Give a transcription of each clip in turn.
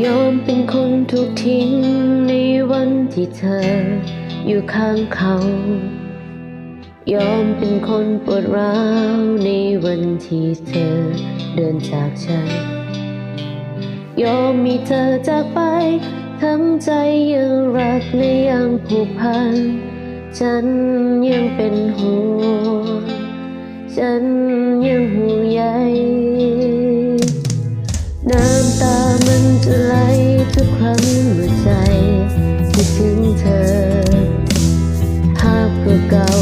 ยอมเป็นคนถูกทิ้งในวันที่เธออยู่ข้างเขา ยอมเป็นคนปวดร้าวในวันที่เธอเดินจากฉัน ยอมมีเธอจากไป ทั้งใจยังรักและยังผูกพัน ฉันยังเป็นห่วงฉันยังห่วงใย รั้งเมื่ใจคิดถึงเธอ ภาพเก่า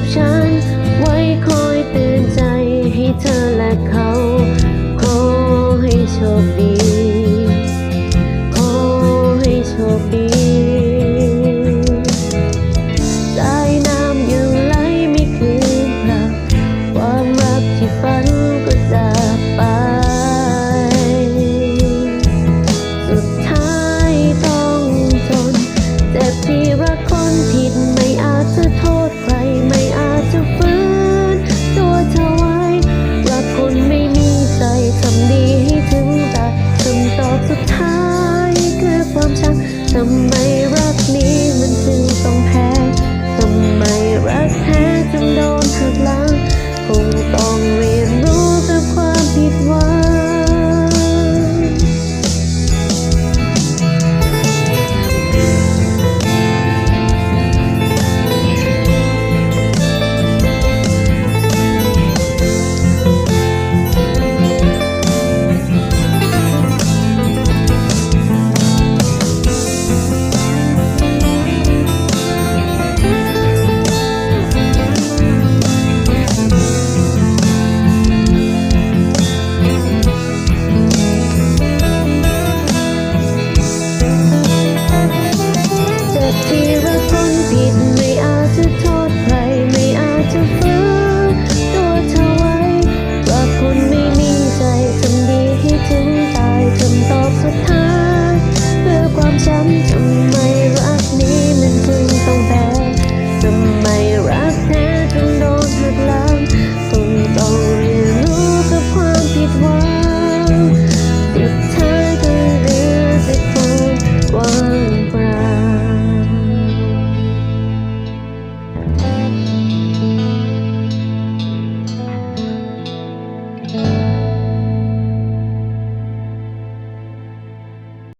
ับฉัน ไว้คอยเตือนใจให้เธอและเขา